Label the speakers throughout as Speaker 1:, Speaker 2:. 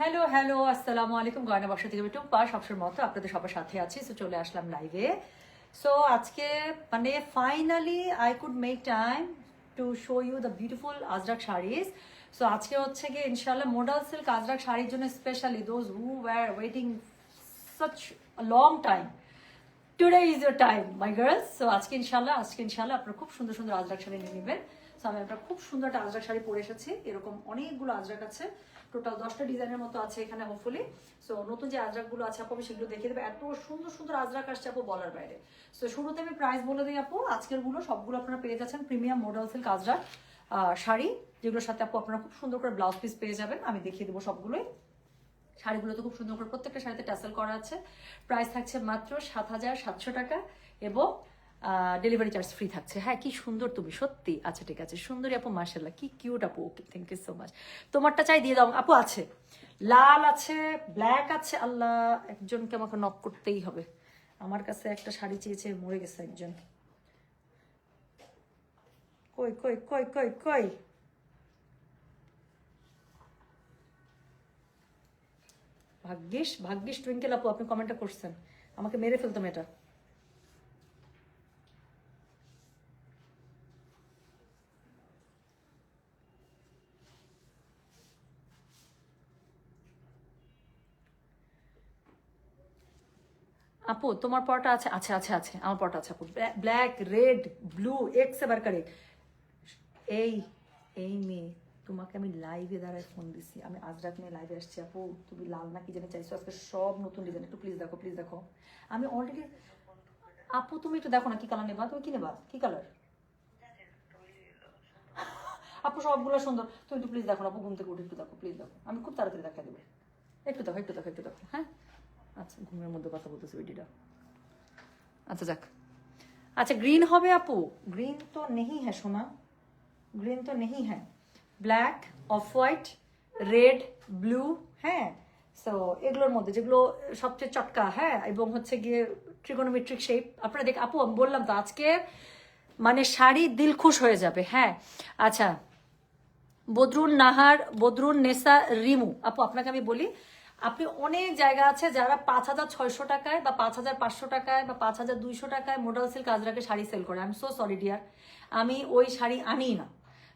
Speaker 1: Hello hello আসসালামু আলাইকুম। গয়না বর্ষা থেকে টুম্পা, সবসময় মতো আপনাদের সবার সাথে আছি। সো চলে আসলাম লাইভে সো আজকে মানে finally I could make time to show you the beautiful Ajrak saris so আজকে হচ্ছে গিয়ে ইনশাল্লাহ মোডাল সিল্ক আজরাক শাড়ির জন্য specially those who were waiting such long time today is your time my girls so আজকে ইনশাল্লাহ আজকে ইনশাল্লাহ আপনারা খুব সুন্দর সুন্দর আজরাক শাড়ি নিয়ে নেবেন। সো আমি একটা খুব সুন্দর একটা আজরাক শাড়ি পরে এসেছি। এরকম অনেকগুলো আজরাক আছে। টোটাল দশটা ডিজাইনের মতো আছে এখানে হোপফুলি সো নতুন যে আজরাকগুলো আছে, আপু, আমি সেগুলো দেখিয়ে দেবো। এত সুন্দর সুন্দর আজরাক আসছে, আপু, বলার বাইরে। সো শুরুতে আমি প্রাইস বলে দিই, আপু আজকেরগুলো সবগুলো আপনারা পেয়ে যাচ্ছেন premium model silk Ajrak sari, যেগুলোর সাথে, আপু, আপনারা খুব সুন্দর করে ব্লাউজ পিস পেয়ে যাবেন। আমি দেখিয়ে দেবো সবগুলোই। শাড়িগুলো তো খুব সুন্দর করে প্রত্যেকটা শাড়িতে ট্যাসেল করা আছে। প্রাইস থাকছে মাত্র সাত হাজার সাতশো টাকা এবং ডেলিভারি চার্জ ফ্রি থাকছে। হ্যাঁ কি সুন্দর তুমি, সত্যি। আচ্ছা ঠিক আছে। সুন্দরী আপু মার্শাল্লাহ কি কিউট আপু। Okay thank you so much তোমারটা চাই, দিয়ে দাও। আপু, আছে। লাল আছে ব্ল্যাক আছে, আল্লাহ, একজনকে আমাকে নক করতেই হবে। আমার কাছে একটা শাড়ি চেয়েছে, মরে গেছে একজন। কই কই কই কই কই? ভাগ্যিস ভাগ্যিস টুইঙ্কেল আপু, আপনি কমেন্টটা করছেন। আমাকে মেরে ফেলতাম এটা আপু, তোমার পরটা আছে আছে আছে আছে, আমার পরটা আছে, আপু। ব্ল্যাক রেড ব্লু এক্স এবার করে। এই এই মেয়ে, তোমাকে আমি লাইভে দাঁড়ায় ফোন দিছি। আমি আজ রাত নিয়ে লাইভে আসছি, আপু। তুমি লাল না কি জানি চাইছো? আজকে সব নতুন ডিজাইন একটু প্লিজ দেখো প্লিজ দেখো। আমি অলরেডি আপু, তুমি একটু দেখো না কি কালার নেবা? তুমি কি নেবা? কি কালার আপু, সবগুলো সুন্দর। তুমি একটু প্লিজ দেখো না, আপু, ঘুম থেকে উঠে একটু দেখো প্লিজ দেখো। আমি খুব তাড়াতাড়ি দেখা দেবো। একটু দেখো একটু দেখো একটু দেখো হ্যাঁ? আচ্ছা ঘুমের মধ্যে কথা বলতেছি বেটিটা আচ্ছা যাক। আচ্ছা গ্রিন হবে আপু। গ্রিন তো নেই হ্যাঁ সোনা। গ্রিন তো নেই হ্যাঁ। Black off white red blue হ্যাঁ। সো এগুলোর মধ্যে যেগুলো সবচেয়ে চটকা হ্যাঁ এবং হচ্ছে গিয়ে ট্রিগোনোমেট্রিক শেপ আপনারা দেখ, আপু, আমি বললাম তো, আজকে মানে শাড়ি দিল খুশ হয়ে যাবে হ্যাঁ। আচ্ছা বদরুন নাহার, বদরুন নেসা, রিমু। আপু, আপনাকে আমি বলি আপনি অনেক জায়গা আছে যারা পাঁচ হাজার ছয়শো টাকায় বা পাঁচ হাজার পাঁচশো টাকায় বা পাঁচ হাজার দুইশো টাকায় মোডাল সিল্ক আজরাকে শাড়ি সেল করে। আমি সো সরি ডিয়ার আমি ওই শাড়ি আনিই না।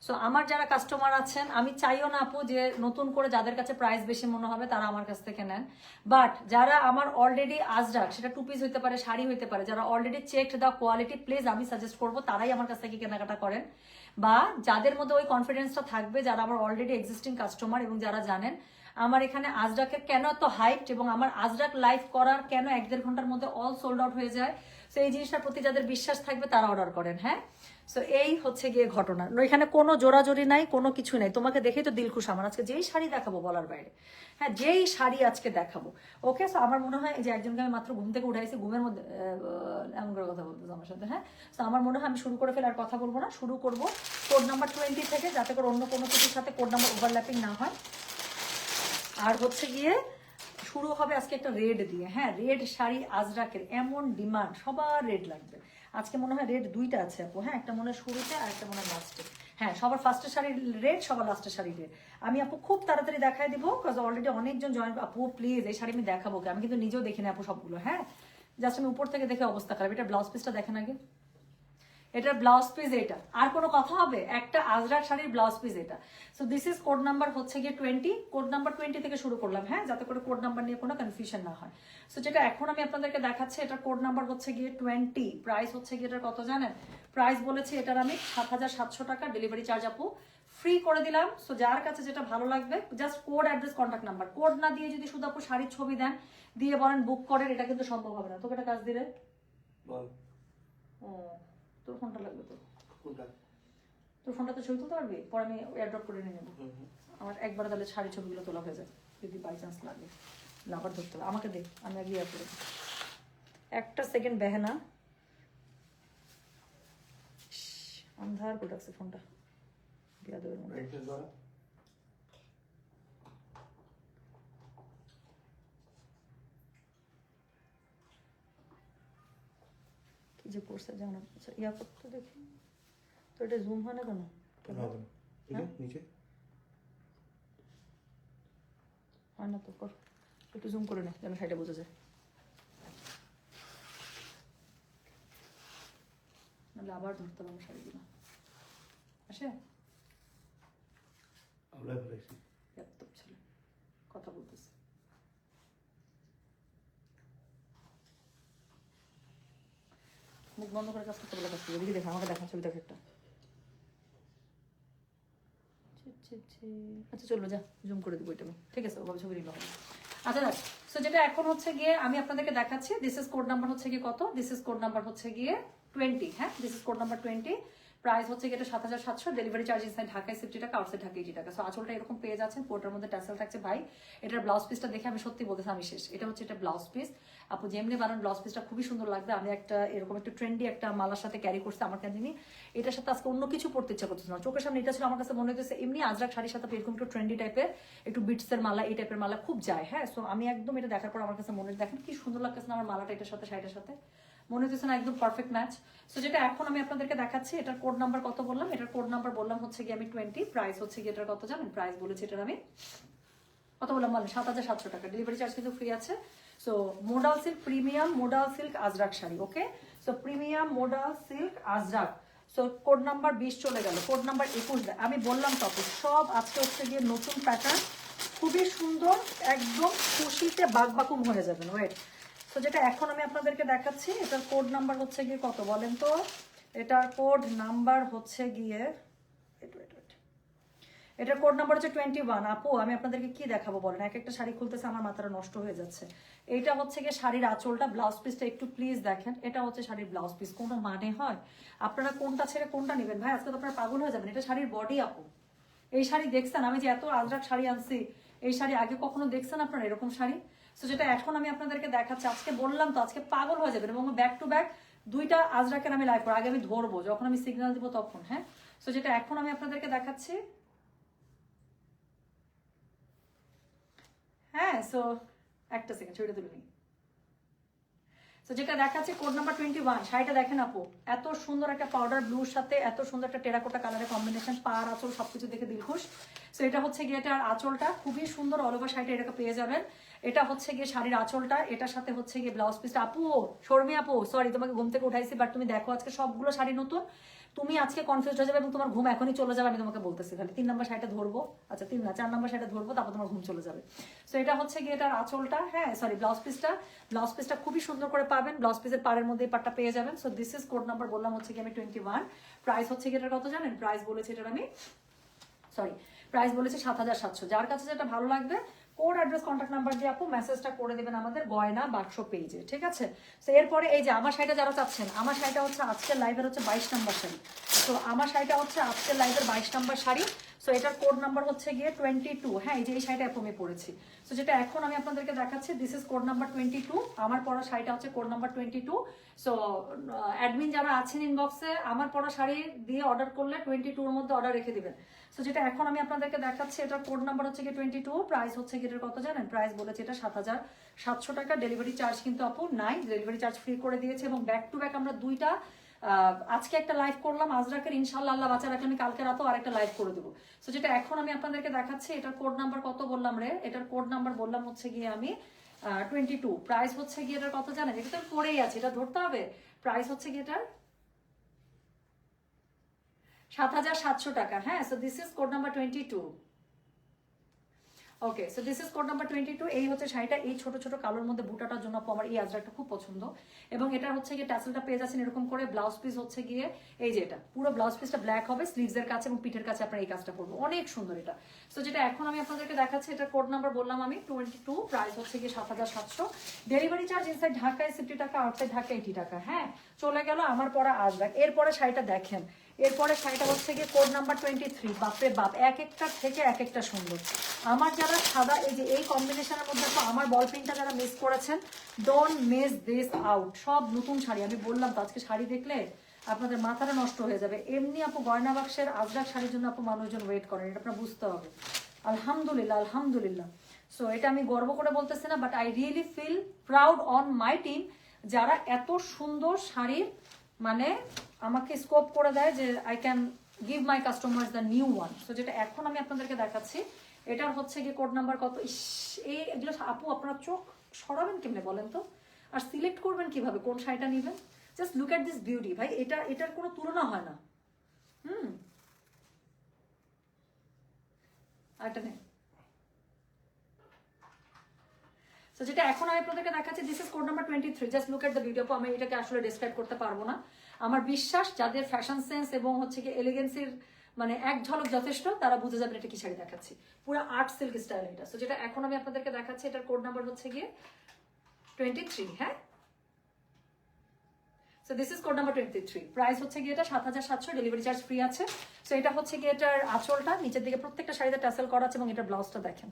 Speaker 1: সো আমার যারা কাস্টমার আছেন, আমি চাইও না আপু যে নতুন করে যাদের কাছে প্রাইস বেশি মনে হবে, তারা আমার কাছ থেকে নেন। বাট যারা আমার অলরেডি আজরাক সেটা টু পিস হইতে পারে, শাড়ি হইতে পারে, যারা already checked the quality please আমি সাজেস্ট করব, তারাই আমার কাছ থেকে কেনাকাটা করেন। বা, যাদের মধ্যে ওই কনফিডেন্সটা থাকবে, যারা আমার অলরেডি এক্সিস্টিং কাস্টমার এবং যারা জানেন আমার এখানে আজরাকের কেন এত হাইট এবং আমার আজরাক লাইভ করার কেন এক দেড় ঘণ্টার মধ্যে অল সোল্ড আউট হয়ে যায়? সো এই জিনিসটার প্রতি যাদের বিশ্বাস থাকবে তারা অর্ডার করেন হ্যাঁ? সো এই হচ্ছে গিয়ে ঘটনা। এখানে কোনো জোরাজোরি নাই, কোনো কিছু নাই। তোমাকে দেখেই তো দিলখুশ আমার। আজকে যেই শাড়ি দেখাবো বলার বাইরে হ্যাঁ যেই শাড়ি আজকে দেখাবো। ওকে সো আমার মনে হয় যে একজনকে আমি মাত্র ঘুম থেকে উঠাইছি, ঘুমের মধ্যে এমন করে কথা বলতেছে আমার সাথে হ্যাঁ? সো আমার মনে হয় আমি শুরু করে ফেলে আর কথা বলব না। শুরু করব কোড নাম্বার টোয়েন্টি থেকে, যাতে করে অন্য কোনো কিছুর সাথে কোড নাম্বার ওভারল্যাপিং না হয়। আর হচ্ছে গিয়ে শুরু হবে আজকে একটা রেড দিয়ে। হ্যাঁ রেড শাড়ি আজরাকের এমন ডিমান্ড সবার রেড লাগবে। আজকে মনে হয় রেড দুইটা আছে আপু। হ্যাঁ একটা মনে হয় শুরুতে আর একটা মনে হয় লাস্টে হ্যাঁ সবার ফার্স্টের শাড়ি রেড সবার লাস্টের শাড়ি রেড আমি আপু খুব তাড়াতাড়ি দেখাই দিব বিকজ অলরেডি অনেকজন জয়েন আপু প্লিজ এই শাড়ি আমি দেখাবো আমি কিন্তু নিজেও দেখিনি আপু সবগুলো। হ্যাঁ জাস্ট আমি উপর থেকে দেখে অবস্থা খারাপ। এটা ব্লাউজ পিসটা দেখেন আগে। এটার ব্লাউজ পিস এটা। আর কোনো কথা হবে? একটা আজরাক শাড়ির ব্লাউজ পিস এটা। So this is code number হচ্ছে গিয়ে টোয়েন্টি কোড নাম্বার টোয়েন্টি থেকে শুরু করলাম হ্যাঁ? যাতে করে কোড নাম্বার নিয়ে কোনো কনফিউশন না হয়। সো যেটা এখন আমি আপনাদেরকে দেখাচ্ছি এটার কোড নাম্বার হচ্ছে গিয়ে টোয়েন্টি প্রাইস হচ্ছে গিয়ে এটার কত জানেন? প্রাইস বলেছি এটার আমি সাত হাজার সাতশো টাকা ডেলিভারি চার্জ আপু। ফ্রি করে দিলাম। সো যার কাছে যেটা ভালো লাগবে just code address contact number code না দিয়ে যদি শুধু আপু শাড়ির ছবি দেন দিয়ে বলেন বুক করেন এটা কিন্তু সম্ভব হবে না। তোকে একটা কাজ দিলে
Speaker 2: বল।
Speaker 1: ও। তোর ফোনটা লাগবে তো।
Speaker 2: কোনটা?
Speaker 1: তোর ফোনটা তো ছবি তুলতে পারবি? পরে আমি এয়ারড্রপ করে নিয়ে নেব। আমার একবার তাহলে শাড়ি ছবিগুলো তোলা হয়ে যায় যদি বাই চান্স লাগে। লাভার আবার ধরতে হবে। আমাকে দে আমি আগে ইয়ে করে একটা সেকেন্ড বেহেনা। অন্ধার করে রাখছে ফোনটা বিয়াদবের মধ্যে
Speaker 2: ব্রাইটনেস বাড়া
Speaker 1: কি যে করছে জানো আচ্ছা ইয়া করতে দেখি। তো এটা জুম হয় না কেন?
Speaker 2: হবে না। এই যে, নিচে।
Speaker 1: হয় না তো কর। একটু জুম করে নে যেন শাড়িটা বোঝা যায়। নাহলে আবার ধরতে পারব শাড়িগুলো। আসে? কথা বলতেছে। মুখ বন্ধ করে কাজ করতে বলে কাজ করবে। এদিকে দেখা, আমাকে দেখা ছবি দেখা একটা। আচ্ছা চলো যা জুম করে দিব এটা ঠিক আছে, ওভাবে ছবি নিল আচ্ছা দেখ সো যেটা এখন হচ্ছে গিয়ে আমি আপনাদেরকে দেখাচ্ছি দিস ইজ কোড নাম্বার হচ্ছে গিয়ে কত? দিস ইজ কোড নাম্বার হচ্ছে গিয়ে টোয়েন্টি হ্যাঁ? This is code number twenty price হচ্ছে এটা সাত হাজার সাতশো। ডেলিভারি চার্জ ইনসাইড ঢাকায় সিফটি টাকা আউটসাইড ঢাকা এইটি টাকা। সো আঁচলটা এরকম পেয়ে যাচ্ছেন পোর্টার মধ্যে ট্যাসেল থাকছে। ভাই, এটার ব্লাউজ পিসটা দেখে আমি সত্যি বলতেছি, আমি শেষ। এটা হচ্ছে এটা ব্লাউজ পিস আপু, যেমনি বানান ব্লাউজ পিসটা খুবই সুন্দর লাগবে। আমি একটা, এরকম একটা ট্রেন্ডি একটা মালার সাথে ক্যারি করছি আমার জানি এটার সাথে আজকে অন্য কিছু পড়তে ইচ্ছা করতেছে না। চোখের সামনে এটা ছিল আমার কাছে মনে হচ্ছে এমনি আজরাক শাড়ির সাথে এরকম একটু ট্রেন্ডি টাইপের একটু বিটসের মালা, এই টাইপের মালা খুব যায় হ্যাঁ? সো আমি একদম এটা দেখার পর আমার কাছে মনে দেখেন কি সুন্দর লাগতেছে না আমার মালাটা এটার সাথে, শাড়িটার সাথে? মনে হচ্ছে না একদম পারফেক্ট ম্যাচ সো যেটা এখন আমি আপনাদেরকে দেখাচ্ছি, এটার কোড নাম্বার কত বললাম? এটার কোড নাম্বার বললাম হচ্ছে গিয়ে আমি টোয়েন্টি প্রাইস হচ্ছে গিয়ে এটার কত জানেন? প্রাইস বলেছি এটার আমি। কত বললাম বলেন? সাত হাজার সাতশো টাকা। ডেলিভারি চার্জ কিন্তু ফ্রি আছে। So modal silk premium modal silk Ajrak sari okay so premium modal silk Ajrak so code number বিশ চলে গেল কোড নাম্বার একুশ আমি বললাম তত সব আজকে হচ্ছে গিয়ে নতুন প্যাটার্ন খুবই সুন্দর, একদম খুশিতে বাকবাকুম হয়ে যাবেন ওয়েট তো যেটা এখন আমি আপনাদেরকে দেখাচ্ছি, এটার কোড নাম্বার হচ্ছে গিয়ে কত বলেন তো? এটার কোড নাম্বার হচ্ছে গিয়ে. এটার কোড নাম্বার হচ্ছে টোয়েন্টি ওয়ান আপু, আমি আপনাদেরকে কি দেখাবো বলেন? এক একটা শাড়ি খুলতেছে, আমার মাথাটা নষ্ট হয়ে যাচ্ছে। এইটা হচ্ছে গিয়ে শাড়ির আঁচলটা ব্লাউজ পিসটা একটু প্লিজ দেখেন। এটা হচ্ছে শাড়ির ব্লাউজ পিস কোনো মানে হয়? আপনারা কোনটা ছেড়ে কোনটা নেবেন? ভাই, আজকে তো আপনারা পাগল হয়ে যাবেন। এটা শাড়ির বডি আপু। এই শাড়ি দেখছেন? আমি যে এত আজরাক শাড়ি আনছি, এই শাড়ি আগে কখনো দেখছেন আপনারা এরকম শাড়ি? সো যেটা এখন আমি আপনাদেরকে দেখাচ্ছি, আজকে বললাম তো, আজকে পাগল হয়ে যাবেন এবং ব্যাক টু ব্যাক দুইটা আজরাকের আমি লাইভ করব। আগে আমি ধরবো, যখন আমি সিগন্যাল দিব তখন হ্যাঁ? সো যেটা এখন আমি আপনাদেরকে দেখাচ্ছি হ্যাঁ সো একটা সেকেন্ড ছবিটা তুলে নিই। তো যেটা দেখাচ্ছে কোড নাম্বার টোয়েন্টি ওয়ান শাড়িটা দেখেন আপু, এত সুন্দর একটা পাউডার ব্লুর সাথে এত সুন্দর একটা টেরাকোটা কালারের কম্বিনেশন পার আঁচল, সবকিছু দেখে দিলখুশ। তো এটা হচ্ছে গিয়ে এটার আঁচলটা, খুবই সুন্দর অল ওভার শাড়িটা এটাকে পেয়ে যাবেন। এটা হচ্ছে গিয়ে শাড়ির আঁচলটা, এটার সাথে হচ্ছে গিয়ে ব্লাউজ পিসটা আপু, শর্মি আপু সরি তোমাকে ঘুম থেকে উঠাইছি বাট তুমি দেখো আজকে সবগুলো শাড়ি নতুন। তুমি আজকে কনফিউজ হয়ে যাবে এবং তোমার ঘুম এখনই চলে যাবে, আমি তোমাকে বলতেছি। খালি তিন নম্বর শাড়িটা ধরবো। আচ্ছা তিন না, চার নম্বর শাড়িটা ধরবো, তারপর তোমার ঘুম চলে যাবে। সো এটা হচ্ছে গিয়ে এটার আঁচলটা। হ্যাঁ সরি ব্লাউজ পিসটা ব্লাউজ পিসটা খুবই সুন্দর করে পাবেন। ব্লাউজ পিসের পাড়ের মধ্যে পাটটা পেয়ে যাবেন। So this is code number বললাম হচ্ছে কি আমি টোয়েন্টি ওয়ান প্রাইস হচ্ছে কি এটার কত জানেন? প্রাইস বলেছে এটার আমি সরি প্রাইস বলেছে সাত হাজার সাতশো। যার কাছে যেটা ভালো লাগবে কোড অ্যাড্রেস কন্ট্যাক্ট নাম্বার দিয়ে আপু মেসেজটা করে দেবেন আমাদের গয়না বাক্স পেজে ঠিক আছে? তো এরপরে এই যে আমার শাড়িটা যারা চাচ্ছেন, আমার শাড়িটা হচ্ছে আজকের লাইভের হচ্ছে বাইশ নম্বর শাড়ি। তো আমার শাড়িটা হচ্ছে আজকের লাইভের বাইশ নম্বর শাড়ি। সো এটার কোড নাম্বার হচ্ছে গিয়ে টোয়েন্টি টু হ্যাঁ এই যে এই শাড়িটা আমি পরেছি। সো যেটা এখন আমি আপনাদেরকে দেখাচ্ছি this is code number twenty two আমার পরা শাড়িটা হচ্ছে code number twenty two so admin যারা আছেন ইনবক্সে আমার পরা শাড়ি দিয়ে অর্ডার করলে টোয়েন্টি টুর মধ্যে অর্ডার রেখে দিবেন। সো যেটা এখন আমি আপনাদেরকে দেখাচ্ছি, এটার কোড নাম্বার হচ্ছে গিয়ে টোয়েন্টি টু প্রাইস হচ্ছে গিয়ে কত জানেন? প্রাইস বলেছে এটা সাত হাজার সাতশো টাকা। ডেলিভারি চার্জ কিন্তু আপু নাই। ডেলিভারি চার্জ ফ্রি করে দিয়েছে এবং ব্যাক টু ব্যাক আমরা দুইটা আজকে একটা লাইভ করলাম, আজরাকের ইনশাল্লাহ আল্লাহ বাচ্চা রাখলে আমি কালকে রাতেও আরেকটা লাইভ করে দেবো। সো যেটা এখন আমি আপনাদেরকে দেখাচ্ছি, এটার কোড নাম্বার কত বললাম রে? এটার কোড নাম্বার বললাম হচ্ছে গিয়ে আমি টোয়েন্টি টু প্রাইস হচ্ছে গিয়ে এটার কত জানেন? এটা তো পড়েই আছে, এটা ধরতে হবে। প্রাইস হচ্ছে গিয়ে এটার সাত হাজার সাতশো টাকা হ্যাঁ? So this is code number twenty two okay so this is code number twenty two এই হচ্ছে শাড়িটা। এই ছোট ছোট কালোর মধ্যে বুটাটার জন্য আমার এই আজরাকটা খুব পছন্দ। এবং এটা হচ্ছে গিয়ে ট্যাসেলটা পেয়ে যাচ্ছেন এরকম করে ব্লাউজ পিস হচ্ছে গিয়ে এই যে এটা। পুরো ব্লাউজ পিসটা ব্ল্যাক হবে স্লিভস এর কাছে এবং পিঠের কাছে আপনার এই কাজটা করব। অনেক সুন্দর এটা। সো যেটা এখন আমি আপনাদেরকে দেখাচ্ছি, এটা কোড নাম্বার বললাম আমি টোয়েন্টি টু প্রাইস হচ্ছে গিয়ে সাত হাজার সাতশো। ডেলিভারি চার্জ ইনসাইড ঢাকায় সিফটি টাকা আউটসাইড ঢাকা এইটি টাকা হ্যাঁ চলে গেল আমার পরা আজরাক এরপরে শাড়িটা দেখেন। এরপরে শাড়িটা হচ্ছে গিয়ে কোড নাম্বার টোয়েন্টি থ্রি বাপরে বাপ, এক একটা থেকে এক একটা সুন্দর। আমার যারা সাদা, এই যে এই কম্বিনেশনের মধ্যে তো আমার বল পিনটা যারা মিস করেছেন ডোন্ট মিস দিস আউট সব নতুন শাড়ি, আমি বললাম তো আজকে শাড়ি দেখলে আপনাদের মাথাটা নষ্ট হয়ে যাবে। এমনি আপু গয়না বাক্সের আজরাক শাড়ির জন্য আপু মানুষজন ওয়েট করেন, এটা আপনার বুঝতে হবে। আলহামদুলিল্লাহ আলহামদুলিল্লাহ। সো এটা আমি গর্ব করে বলতেছি না but I really feel proud on my team যারা এত সুন্দর শাড়ির মানে আমাকে স্কোপ করে দেয় যে I can give my customers the new one so যেটা এখন আমি আপনাদেরকে দেখাচ্ছি, এটার হচ্ছে গিয়ে কোড নাম্বার কত? ইস এই এগুলো আপু, আপনারা চোখ সরাবেন কেমনে বলেন তো? আর সিলেক্ট করবেন কীভাবে? কোন শাড়িটা নেবেন? Just look at this beauty ভাই। এটা, এটার কোনো তুলনা হয় না। হুম। আরেকটা নেই যেটা এখন আমি আপনাদেরকে দেখাচ্ছি this is code number twenty three just look at the video আমি এটাকে আসলে ডিসক্রাইব করতে পারব না। আমার বিশ্বাস যাদের ফ্যাশন সেন্স এবং হচ্ছে কি এলিগেন্সির মানে এক ঝলক যথেষ্ট, তারা বুঝে যাবেন এটা কি শাড়ি দেখাচ্ছি। পুরো আর্ট সিল্ক স্টাইল এটা। সো যেটা এখন আমি আপনাদেরকে দেখাচ্ছি, এটার কোড নাম্বার হচ্ছে গিয়ে টোয়েন্টি থ্রি হ্যাঁ? So this is code number twenty three price হচ্ছে গিয়ে এটা সাত হাজার সাতশো ডেলিভারি চার্জ ফ্রি আছে। সো এটা হচ্ছে গিয়ে এটার আঁচলটা, নিচের দিকে প্রত্যেকটা শাড়িতে টাসেল করা আছে এবং এটার ব্লাউজটা দেখেন।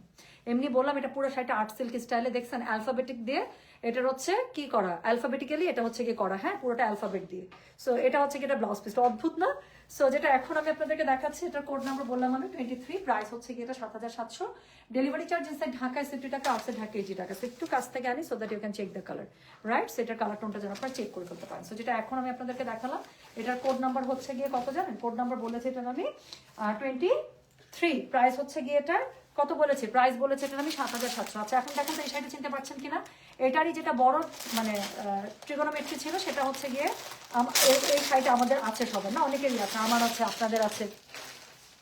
Speaker 1: এমনি বললাম, এটা পুরো শাড়িটা আর্ট সিল্ক স্টাইলে দেখছেন অ্যালফাবেটিক দিয়ে এটার হচ্ছে কি করা? অ্যালফাবেটিক্যালি এটা হচ্ছে গিয়ে করা হ্যাঁ? পুরোটা অ্যালফাবেট দিয়ে। সো এটা হচ্ছে গিয়ে এটা ব্লাউজ পিসটা অদ্ভুত না? সো যেটা এখন আমি আপনাদেরকে দেখাচ্ছি, এটার কোড নাম্বার বললাম আমি টোয়েন্টি থ্রি প্রাইস হচ্ছে গিয়ে এটা সাত হাজার সাতশো। ডেলিভারি চার্জ ইনসাইড ঢাকায় সেফটি টাকা আছে ঢাকা এজি টাকা। So, একটু কাছ থেকে আনি so that you can check the colour right সেটার কালার টোনটা যেন আপনারা চেক করে ফেলতে পারেন। সো যেটা এখন আমি আপনাদেরকে দেখালাম, এটার কোড নাম্বার হচ্ছে গিয়ে কত জানেন? কোড নাম্বার বলেছে এটা আমি টোয়েন্টি থ্রি প্রাইস হচ্ছে গিয়ে এটার কত বলেছে? প্রাইস বলেছে, এটা আমি সাত হাজার সাতশো। আচ্ছা এখন দেখেন তো এই শাড়িটা চিনতে পারছেন কিনা? এটারই যেটা বড় মানে ট্রিগোনোমেট্রি ছিল, সেটা হচ্ছে গিয়ে এই- শাড়িটা আমাদের আছে সবার, না? অনেকেরই আছে, আমার আছে, আপনাদের আছে।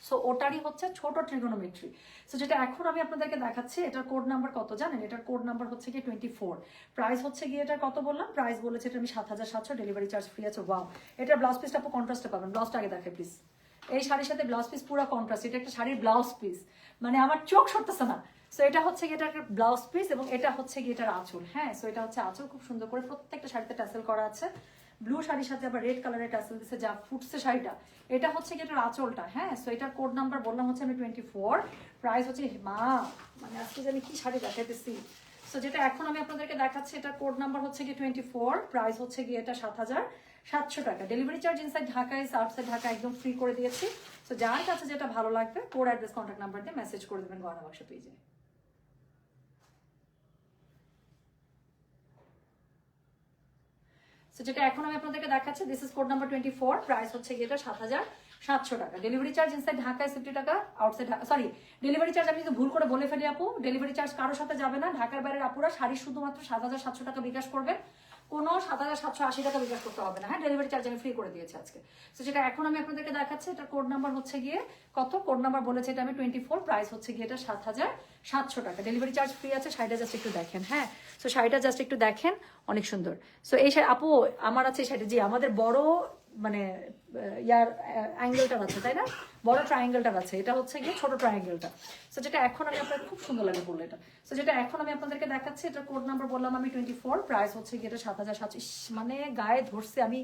Speaker 1: সো ওটারই হচ্ছে ছোট ট্রিগোনোমেট্রি সো যেটা এখন আমি আপনাদেরকে দেখাচ্ছি, এটার কোড নাম্বার কত জানেন? এটার কোড নাম্বার হচ্ছে গিয়ে টোয়েন্টি ফোর প্রাইস হচ্ছে গিয়ে এটার কত বললাম? প্রাইস বলেছে এটা আমি সাত হাজার সাতশো ডেলিভারি চার্জ ফ্রি আছে ওয়াও এটার ব্লাউজ পিসটা আপনি কন্ট্রাস্টে পাবেন। ব্লাউজটা আগে দেখে প্লিজ এই শাড়ির সাথে ব্লাউজ পিস পুরো কন্ট্রাস্ট এটা একটা শাড়ির ব্লাউজ পিস মানে আমার চোখ সরতেছে না। সো এটা হচ্ছে গিয়ে এটার ব্লাউজ পিস এবং এটা হচ্ছে গিয়ে এটার আঁচল হ্যাঁ? সো এটা হচ্ছে আঁচল, খুব সুন্দর করে প্রত্যেকটা শাড়িতে ট্যাসেল করা আছে। ব্লু শাড়ির সাথে আবার রেড কালারের ট্যাসেল দিচ্ছে যা ফুটছে শাড়িটা। এটা হচ্ছে গিয়ে এটার আঁচলটা হ্যাঁ? সো এটার কোড নাম্বার বললাম হচ্ছে আমি টোয়েন্টি ফোর প্রাইস হচ্ছে মা মানে আজকে যে আমি কি শাড়ি দেখাইতেছি। সো যেটা এখন আমি আপনাদেরকে দেখাচ্ছি এটা কোড নাম্বার হচ্ছে গিয়ে টোয়েন্টি ফোর প্রাইস হচ্ছে গিয়ে এটা সাত হাজার সাতশো টাকা। Delivery charge inside Dhaka is outside Dhaka একদম ফ্রি করে দিয়েছি। সো যার কাছে যেটা ভালো লাগবে কোড অ্যাড্রেস কন্ট্যাক্ট নাম্বার দিয়ে মেসেজ করে দেবেন গয়না বাক্স পেজে সো যেটা এখন আমি আপনাদেরকে দেখাচ্ছি this is code number twenty four price হচ্ছে গিয়ে সাত হাজার সাতশো টাকা। ডেলিভারি চার্জ ইনসাইড ঢাকায় ফিফটি টাকা আউটসাইড সরি ডেলিভারি চার্জ আমি ভুল করে বলে ফেলি আপু ডেলিভারি চার্জ কারোর সাথে যাবে না। ঢাকার বাইরের আপুরা শাড়ি শুধুমাত্র সাত হাজার সাতশো টাকা বিকাশ করবেন। কোনো সাত হাজার সাতশো আশি টাকা বিকাশ করতে হবে না। হ্যাঁ ডেলিভারি চার্জ আমি ফ্রি করে দিয়েছি আজকে। তো সেটা এখন আমি আপনাদেরকে দেখাচ্ছি। এটা কোড নাম্বার হচ্ছে গিয়ে কত? কোড নাম্বার বলেছে এটা আমি টোয়েন্টি ফোর প্রাইস হচ্ছে গিয়ে এটা সাত হাজার সাতশো টাকা। ডেলিভারি চার্জ ফ্রি আছে, শাড়িটা জাস্ট একটু দেখেন হ্যাঁ? সো শাড়িটা জাস্ট একটু দেখেন, অনেক সুন্দর। সো এই শাড়ি আপু, আমার আছে শাড়িটা। জি, আমাদের বড় মানে ইয়ার অ্যাঙ্গেলটার আছে তাই না? বড় ট্রায়াঙ্গেলটার আছে এটা হচ্ছে গিয়ে ছোট ট্রায়াঙ্গেলটা সো যেটা এখন আমি আপনার খুব সুন্দর লাগে বললে এটা। সো যেটা এখন আমি আপনাদেরকে দেখাচ্ছি এটা কোড নাম্বার বললাম আমি টোয়েন্টি ফোর প্রাইস হচ্ছে গিয়ে এটা সাত হাজার সাতশো মানে গায়ে ধরছে আমি,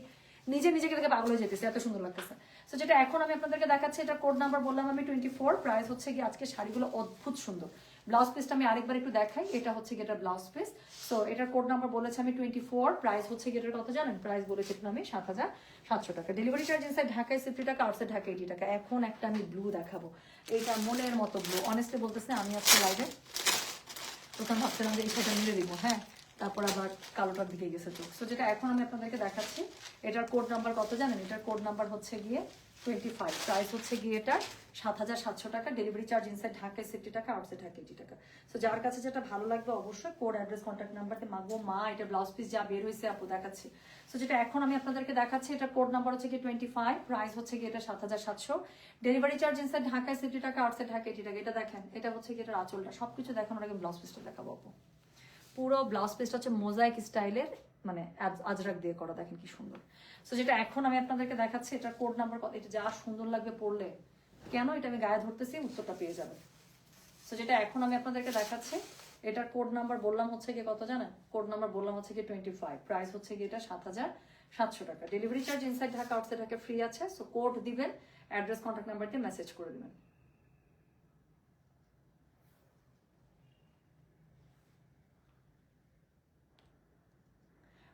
Speaker 1: নিজে নিজেকে দেখে পাগল হয়ে যেতেছে, এত সুন্দর লাগতেছে। সো যেটা এখন আমি আপনাদেরকে দেখাচ্ছি এটা কোড নাম্বার বললাম আমি টোয়েন্টি ফোর প্রাইস হচ্ছে গিয়ে আজকে শাড়িগুলো অদ্ভুত সুন্দর। ব্লাউজ পিসটা আমি আরেকবার একটু দেখাই। এটা হচ্ছে এটা ব্লাউজ পিস সো এটার কোড নাম্বার বলেছে আমি টোয়েন্টি ফোর প্রাইস হচ্ছে গিয়ে এটার কত জানেন? প্রাইস বলেছে এটা আমি সাত হাজার সাতশো টাকা। ডেলিভারি চার্জ ইনসাইড ঢাকায় সিফটি টাকা আউটসাইড ঢাকা এইটি টাকা। এখন একটা আমি ব্লু দেখাবো। এইটা মনের মতো ব্লু অনেস্টলি বলতেছে, আমি আজকে লাইভে প্রথম ভাবছিলাম যে এই শাড়িটা মিলে দিব হ্যাঁ? তারপর আবার কালোটার দিকে গেছে চোখ। সো যেটা এখন আমি আপনাদেরকে দেখাচ্ছি, এটার কোড নাম্বার কত জানেন? এটার কোড নাম্বার হচ্ছে গিয়ে টোয়েন্টি ফাইভ প্রাইস হচ্ছে গিয়ে এটা সাত হাজার সাতশো টাকা। ডেলিভারি চার্জ ইনসাইড ঢাকায় সিফটি টাকা আউটসাইড ঢাকা এইটি টাকা। সো যার কাছে যেটা ভালো লাগবে অবশ্যই কোড অ্যাড্রেস কন্ট্যাক্ট নাম্বারতে মাগবো মা, এটা ব্লাউজ পিস যা বের হয়েছে আপু, দেখাচ্ছি। সো যেটা এখন আমি আপনাদেরকে দেখাচ্ছি, এটা কোড নাম্বার হচ্ছে গিয়ে টোয়েন্টি ফাইভ প্রাইস হচ্ছে গিয়ে এটা সাত হাজার সাতশো। ডেলিভারি চার্জ ইনসাইড ঢাকায় সিফটি টাকা আউটসাইড ঢাকা এইটি টাকা। এটা দেখেন, এটা হচ্ছে গিয়ে এটার আঁচলটা। সবকিছু দেখানোর আগে ব্লাউজ পিসটা দেখাবো আপু। পুরো ব্লাউজ পিসটা হচ্ছে মোজাইক স্টাইলের মানে আজ- আজরাক দিয়ে করা, দেখেন কি সুন্দর। সো যেটা এখন আমি আপনাদেরকে দেখাচ্ছি, এটার কোড নাম্বার এটা যা সুন্দর লাগবে পড়লে, কেন এটা আমি গায়ে ধরতেছি, উত্তরটা পেয়ে যাবে সো যেটা এখন আমি আপনাদেরকে দেখাচ্ছি, এটার কোড নাম্বার বললাম হচ্ছে গিয়ে কত জানেন? কোড নাম্বার বললাম হচ্ছে গিয়ে টোয়েন্টি ফাইভ প্রাইস হচ্ছে গিয়ে এটা সাত হাজার সাতশো টাকা। Delivery charge inside Dhaka outside Dhaka free আছে সো কোড দিবেন অ্যাড্রেস কন্ট্যাক্ট নাম্বার দিয়ে মেসেজ করে দিবেন।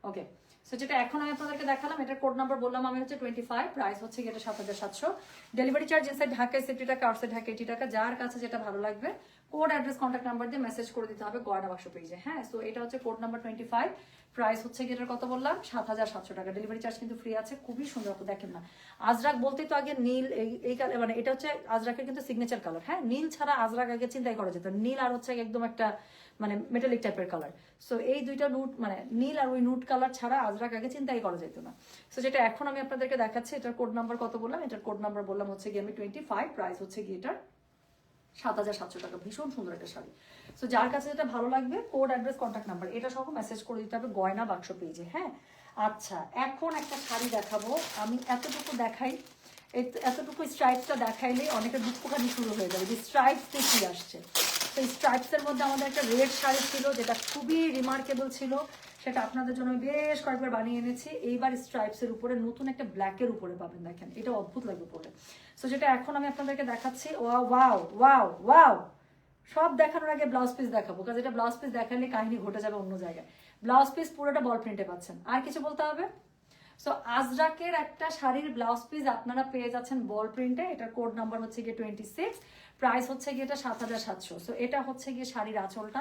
Speaker 1: ওকে সো যেটা এখন আমি আপনাদেরকে দেখালাম, এটার কোড নাম্বার বললাম আমি হচ্ছে টোয়েন্টি ফাইভ প্রাইস হচ্ছে এটা সাত হাজার সাতশো। ডেলিভারি চার্জ ইনসাইড ঢাকায় সেফটি টাকা আউটসাইড ঢাকা এইটি টাকা, যার কাছে যেটা ভালো লাগবে কোড অ্যাড্রেস কন্ট্যাক্ট নাম্বার দিয়ে মেসেজ করে দিতে হবে গয়না বাক্স পেজে হ্যাঁ সো এটা হচ্ছে code number twenty five price হচ্ছে কি এটার কত বললাম? সাত হাজার সাতশো টাকা। ডেলিভারি চার্জ কিন্তু ফ্রি আছে, খুবই সুন্দর দেখেন না। আজরাক বলতেই তো আগে নীল, এই মানে এটা হচ্ছে আজরাকের কিন্তু সিগনেচার কালার হ্যাঁ? নীল ছাড়া আজরাক আগে চিন্তাই করা যেত নীল আর হচ্ছে একদম একটা মানে মেটালিক টাইপের কালার সো এই দুইটা নুট মানে নীল আর ওই নুট কালার ছাড়া আজরাক আগে চিন্তাই করা যেত না। সো যেটা এখন আমি আপনাদেরকে দেখাচ্ছি, এটার কোড নাম্বার কত বললাম? এটার কোড নাম্বার বললাম হচ্ছে গিয়ে আমি টোয়েন্টি ফাইভ প্রাইস হচ্ছে গিয়ে এটার সাত হাজার সাতশো টাকা। ভীষণ সুন্দর একটা শাড়ি। সো যার কাছে যেটা ভালো লাগবে কোড অ্যাড্রেস কন্ট্যাক্ট নাম্বার এটা সহ মেসেজ করে দিতে হবে গয়না বাক্স পেজে হ্যাঁ? আচ্ছা এখন একটা শাড়ি দেখাবো। আমি এতটুকু দেখাই এতটুকু স্ট্রাইপসটা দেখাইলে অনেকে দুঃখখানি শুরু হয়ে যাবে যে স্ট্রাইপস কি আসছে। তো স্ট্রাইপসের মধ্যে আমাদের একটা রেড শাড়ি ছিল, যেটা খুবই রিমার্কেবল ছিল। সেটা আপনাদের জন্য বেশ কয়েকবার বানিয়ে এনেছি। এইবার স্ট্রাইপসের উপরে নতুন একটা ব্ল্যাকের উপরে পাবেন, দেখেন। এটা অদ্ভুত লাগবে পরে সো যেটা এখন আমি আপনাদেরকে দেখাচ্ছি। Wow wow wow wow! সব দেখানোর আগে ব্লাউজ পিস দেখাবো, কারণ এটা ব্লাউজ পিস দেখালে কাহিনী ঘটে যাবে অন্য জায়গায়। ব্লাউজ পিস পুরোটা বল প্রিন্টে পাচ্ছেন। আর কিছু বলতে হবে? সো আজরাকের একটা শাড়ির ব্লাউজ পিস আপনারা পেয়ে যাচ্ছেন বল প্রিন্টে এটার কোড নাম্বার হচ্ছে গিয়ে টোয়েন্টি সিক্স প্রাইস হচ্ছে গিয়ে এটা সাত হাজার সাতশো। সো এটা হচ্ছে গিয়ে শাড়ির আঁচলটা।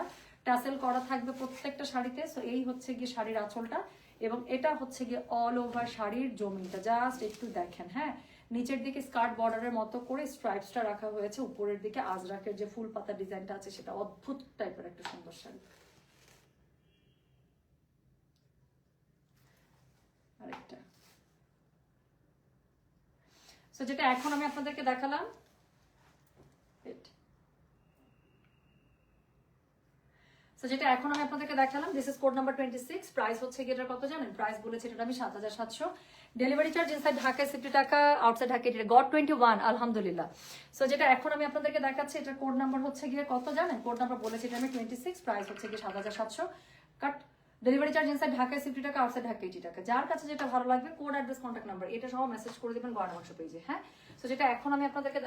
Speaker 1: টাসেল করা থাকবে প্রত্যেকটা শাড়িতে। সো এই হচ্ছে গিয়ে শাড়ির আঁচলটা এবং এটা হচ্ছে গিয়ে অল ওভার শাড়ির জমিটা। জাস্ট একটু দেখেন হ্যাঁ? নিচের দিকে স্কার্ট বর্ডারের মতো করে স্ট্রাইপসটা রাখা হয়েছে। উপরের দিকে আজরাকের যে ফুল পাতা ডিজাইনটা আছে, সেটা অদ্ভুত টাইপের একটা সুন্দর শাড়ি। আরেকটা। সো যেটা এখন আমি আপনাদেরকে দেখালাম এটা। So, যেটা এখন আমি আপনাদেরকে দেখালাম this is code number twenty six price হচ্ছে গিয়ে কত জানেন? প্রাইস বলেছি এটা আমি সাত হাজার সাতশো। ডেলিভারি চার্জ ইনসাইড ঢাকায় সিফটি টাকা আউটসাইড ঢাকা এটা গড টোয়েন্টি ওয়ান আলহামদুলিল্লাহ। সো যেটা এখন আমি আপনাদেরকে দেখাচ্ছি এটার কোড নাম্বার হচ্ছে গিয়ে কত জানেন? কোড নাম্বার বলেছি এটা আমি টোয়েন্টি সিক্স প্রাইস হচ্ছে গিয়ে সাত হাজার সাতশো। কাট ডেলিভারি চার্জ ইনসাইড ঢাকায় সিফটি টাকা আউটসাইড ঢাকা এইটি টাকা। যার কাছে যেটা ভালো লাগবে কোড অ্যাড্রেস কন্ট্যাক্ট নাম্বার এটা সহ মেসেজ করে দেবেন গয়না বাক্স পেজে হ্যাঁ? তো যেটা এখন আমি আপনাদেরকে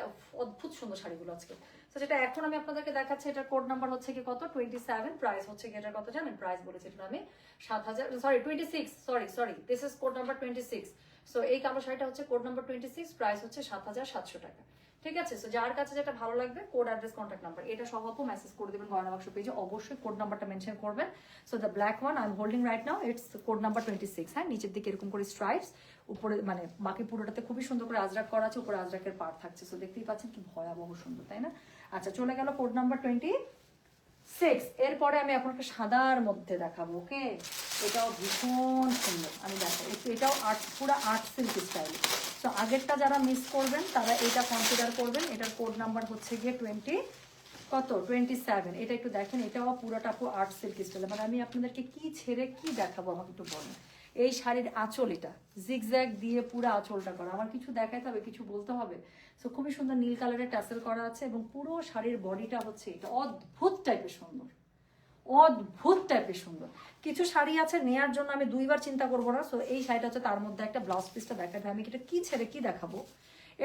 Speaker 1: অদ্ভুত সুন্দর শাড়িগুলো আজকে। তো যেটা এখন আমি আপনাদেরকে দেখাচ্ছি, এটার কোড নাম্বার হচ্ছে কি কত? টোয়েন্টি সেভেন প্রাইস হচ্ছে কি এটার কত জানেন? প্রাইস বলেছি এটা আমি সাত হাজার sorry twenty six sorry sorry this is code number twenty six so এই কালো শাড়িটা হচ্ছে code number twenty six price হচ্ছে সাত হাজার সাতশো টাকা। ঠিক আছে? সো যার কাছে যেটা ভালো লাগবে কোড অ্যাড্রেস কন্ট্যাক্ট নাম্বার এটা সহ মেসেজ করে দেবেন গয়না বাক্স পেজে অবশ্যই কোড নাম্বারটা মেনশন করবেন। So the black one I am holding right now it's code number twenty six হ্যাঁ? নিচের দিকে এরকম করে স্ট্রাইপস উপরে মানে বাকি পুরোটাতে খুবই সুন্দর করে আজরাক করা আছে, উপরে আজরাকের পার থাকছে। সো দেখতেই পাচ্ছেন কি ভয়াবহ সুন্দর, তাই না? আচ্ছা চলে গেল কোড নাম্বার টোয়েন্টি সিক্স এরপরে আমি আপনাকে সাদার মধ্যে দেখাবো, ওকে? এটাও ভীষণ সুন্দর। আমি দেখো এটাও আর্ট পুরো আর্ট সিল্ক স্টাইল তো আগেরটা যারা মিস করবেন, তারা এটা কনসিডার করবেন। এটার কোড নাম্বার হচ্ছে গিয়ে টোয়েন্টি কত? টোয়েন্টি সেভেন এটা একটু দেখেন, এটাও পুরোটা পুরো আর্ট সিল্ক স্টাইল মানে আমি আপনাদেরকে কি ছেড়ে কি দেখাবো, আমাকে একটু বলেন। এই শাড়ির আঁচল এটা। জিগজ্যাগ দিয়ে পুরো আঁচলটা করা। আমার কিছু দেখাইতে হবে, কিছু বলতে হবে? সো খুবই সুন্দর নীল কালারের ট্যাসেল করা আছে এবং পুরো শাড়ির বডিটা হচ্ছে এটা অদ্ভুত টাইপের সুন্দর। অদ্ভুত টাইপের সুন্দর। কিছু শাড়ি আছে নেয়ার জন্য আমি দুইবার চিন্তা করব না। সো এই শাড়িটা হচ্ছে তার মধ্যে একটা ব্লাউজ পিসটা দেখাবে আমি এটা কি ছেড়ে কি দেখাবো?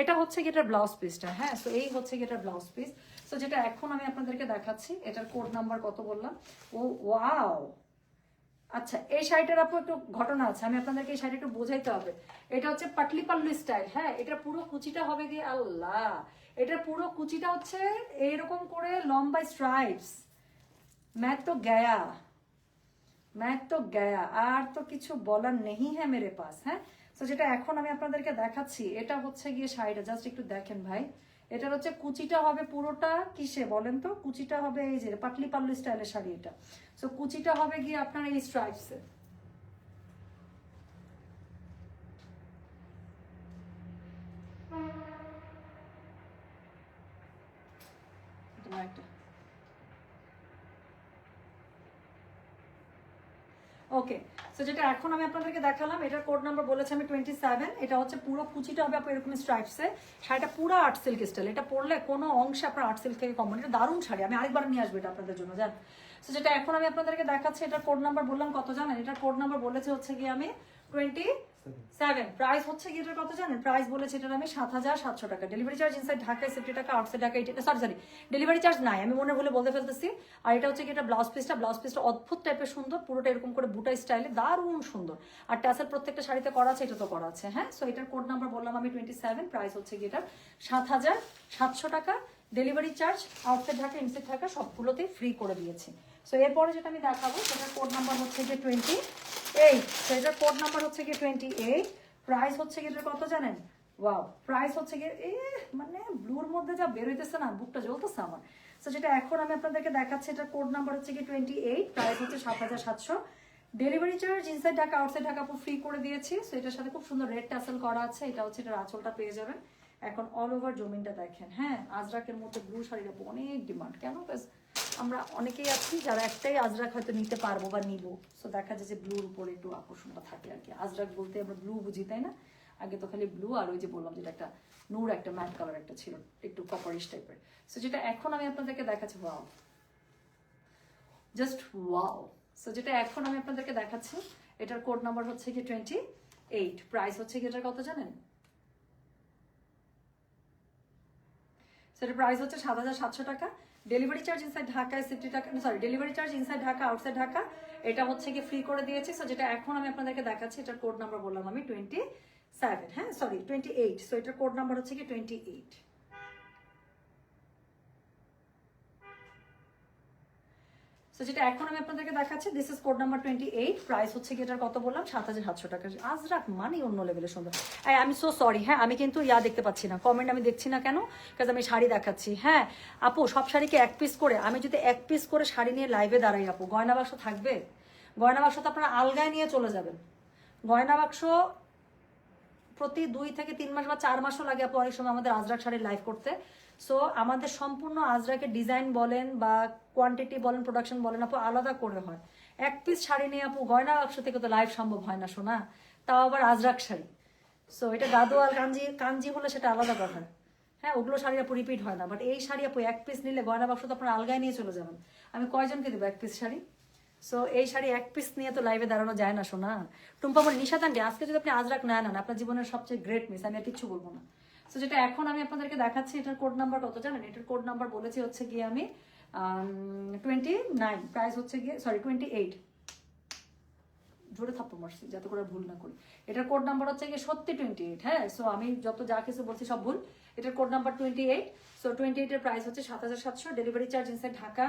Speaker 1: এটা হচ্ছে কি এটার ব্লাউজ পিসটা হ্যাঁ সো এই হচ্ছে কি এটার ব্লাউজ পিস সো যেটা এখন আমি আপনাদেরকে দেখাচ্ছি, এটার কোড নাম্বার কত বললাম? ও ওয়াও আচ্ছা এই শাড়িটার আপু একটু ঘটনা আছে, আমি আপনাদেরকে এই শাড়িটা একটু বোঝাইতে হবে। এটা হচ্ছে পাটলি পাল্লু স্টাইল হ্যাঁ? এটা পুরো কুচিটা হবে গিয়ে আল্লাহ! এটার পুরো কুচিটা হচ্ছে এইরকম করে লম্বা স্ট্রাইপস ম্যাথ তো গয়া। ম্যাথ তো গয়া। আর তো কিছু বলার নেই হ্যাঁ মেরে পাস হ্যাঁ? তো যেটা এখন আমি আপনাদেরকে দেখাচ্ছি, এটা হচ্ছে গিয়ে শাড়িটা, জাস্ট একটু দেখেন ভাই। এটার হচ্ছে কুচিটা হবে পুরোটা কিসে বলেন তো? কুচিটা হবে এই যে, পাটলি পাল্লু স্টাইলের শাড়ি এটা। সো কুচিটা হবে গিয়ে আপনার এই স্ট্রাইপসে ওকে সো যেটা এখন আমি আপনাদেরকে দেখালাম, এটার কোড নাম্বার বলেছে আমি টোয়েন্টি সেভেন এটা হচ্ছে পুরো কুচিটা হবে আপনার এরকম স্ট্রাইপসে শাড়িটা পুরো আর্ট সিল্ক স্টাইল এটা পড়লে কোনো অংশে আপনার আর্ট সিল্ক থেকে কম এটা দারুণ শাড়ি, আমি আরেকবার নিয়ে আসব এটা আপনাদের জন্য জান সো যেটা এখন আমি আপনাদেরকে দেখাচ্ছি, এটার কোড নাম্বার বললাম, কত জানেন? এটার কোড নাম্বার বলেছে হচ্ছে গিয়ে আমি টোয়েন্টি সেভেন প্রাইস হচ্ছে এটার কত জানেন? প্রাইস বলেছে এটার আমি সাত হাজার সাতশো টাকা। ডেলিভারি চার্জ ইনসাইড ঢাকায় সেফটি টাকা আউটসাইড ঢাকা, এইটা সরি সরি ডেলিভারি চার্জ নাই, আমি মনে ভুলে বলতে ফেলতেছি। আর এটা হচ্ছে কি এটা ব্লাউজ পিসটা ব্লাউজ পিসটা অদ্ভুত টাইপের সুন্দর, পুরোটা এরকম করে বুটা স্টাইলে দারুণ সুন্দর। আর ট্যাসেল প্রত্যেকটা শাড়িতে করা আছে, এটা তো করা আছে হ্যাঁ? সো এটার কোড নাম্বার বললাম আমি টোয়েন্টি সেভেন প্রাইস হচ্ছে কি এটার সাত হাজার সাতশো টাকা। Delivery charge outside Dhaka inside Dhaka, সবগুলোতেই ফ্রি করে দিয়েছি। সো এরপরে যেটা আমি দেখাবো, সেটার কোড নাম্বার হচ্ছে যে টোয়েন্টি এই তো এটার কোড নাম্বার হচ্ছে কি টোয়েন্টি এইট প্রাইস হচ্ছে কি কত জানেন? ওয়াও প্রাইস হচ্ছে কি এ মানে ব্লুর মধ্যে যা বের হইতেছে না, বুকটা জ্বলতেছে আমার। তো যেটা এখন আমি আপনাদেরকে দেখাচ্ছি, এটার কোড নাম্বার হচ্ছে কি টোয়েন্টি এইট প্রাইস হচ্ছে সাত হাজার সাতশো। Delivery charge inside Dhaka outside Dhaka free করে দিয়েছি। সো এটার সাথে খুব সুন্দর রেড টাসেল করা আছে, এটা হচ্ছে এটার আঁচলটা পেয়ে যাবেন। এখন অল ওভার জমিনটা দেখেন হ্যাঁ? আজরাকের মধ্যে ব্লু উপর অনেক ডিমান্ড কেন Because আমরা অনেকেই আছি যারা একটাই আজরাক হয়তো নিতে পারব বা নিব। সো দেখা যায় যে ব্লুর উপরে একটু আকর্ষণটা থাকে আর কি। আজরাক বলতে আমরা ব্লু বুঝি, তাই না? আগে তো খালি ব্লু আর ওই যে বললাম যেটা একটা নূর একটা ম্যাট কালার একটা ছিল, একটু কপারিশ টাইপের সো যেটা এখন আমি আপনাদেরকে দেখাচ্ছি ওয়াও জাস্ট ওয়াও সো যেটা এখন আমি আপনাদেরকে দেখাচ্ছি, এটার কোড নাম্বার হচ্ছে কি টোয়েন্টি এইট প্রাইস হচ্ছে কি এটার কত জানেন? সেটার প্রাইস হচ্ছে সাত হাজার সাতশো টাকা। Delivery charge inside Dhaka sixty টাকা sorry delivery charge inside Dhaka outside Dhaka এটা হচ্ছে কি ফ্রি করে দিয়েছে। সো যেটা এখন আমি আপনাদেরকে দেখাচ্ছি, এটার কোড নাম্বার বললাম আমি টোয়েন্টি সেভেন হ্যাঁ? সরি টোয়েন্টি এইট সো এটার কোড নাম্বার হচ্ছে কি টোয়েন্টি এইট সো যেটা এখন আমি আপনাদেরকে দেখাচ্ছি this is code number twenty eight price হচ্ছে কি এটার কত বললাম? সাত হাজার সাতশো টাকা। আজরাক মানেই অন্য লেভেলের সুন্দর আমি সো সরি হ্যাঁ আমি কিন্তু ইয়া দেখতে পাচ্ছি না। কমেন্ট আমি দেখছি না কেন? কাজ আমি শাড়ি দেখাচ্ছি। হ্যাঁ আপু, সব শাড়িকে এক পিস করে? আমি যদি এক পিস করে শাড়ি নিয়ে লাইভে দাঁড়াই, আপু, গয়না বাক্স থাকবে? গয়না বাক্স তো আপনারা আলগায় নিয়ে চলে যাবেন। গয়না বাক্স প্রতি দুই থেকে তিন মাস বা চার মাসও লাগে আপু অনেক সময় আমাদের আজরাক শাড়ির লাইভ করতে। সো আমাদের সম্পূর্ণ আজরাকের ডিজাইন বলেন বা কোয়ান্টিটি বলেন প্রোডাকশন বলেন আপু আলাদা করে হয়। এক পিস শাড়ি নিয়ে আপু গয়না বাক্স থেকে তো লাইভ সম্ভব হয় না শোনা তাও আবার আজরাক শাড়ি। সো এটা দাদু আর কাঞ্জি কাঞ্জি হলে সেটা আলাদা কথা। হ্যাঁ ওগুলো শাড়ি আপু রিপিট হয় না। বাট এই শাড়ি আপু এক পিস নিলে গয়না বাক্স তো আপনার আলগায় নিয়ে চলে যাবেন। আমি কয়জনকে দেবো এক পিস শাড়ি? সো এই শাড়ি এক পিস নিয়ে তো লাইভে দাঁড়ানো যায় না শোনা টুম্পা বলে নিশাত আন্টি আজকে যদি আপনি আজরাক না নেন, আপনার জীবনের সবচেয়ে গ্রেট মিস আমি আর কিচ্ছু বলব না। সো যেটা এখন আমি আপনাদেরকে দেখাচ্ছি, এটার কোড নাম্বার কত জানেন? এটার কোড নাম্বার বলেছি হচ্ছে গিয়ে আমি টোয়েন্টি নাইন প্রাইস হচ্ছে গিয়ে সরি টোয়েন্টি এইট জোরে থাপ্পড় মারছি, যাতে করে ভুল না করি। এটার কোড নাম্বার হচ্ছে গিয়ে সত্যি টোয়েন্টি এইট হ্যাঁ? সো আমি যত যা কিছু বলছি সব ভুল। এটার code number twenty eight so twenty এইটের প্রাইস হচ্ছে সাত হাজার সাতশো। ডেলিভারি চার্জ ইনসাইড ঢাকা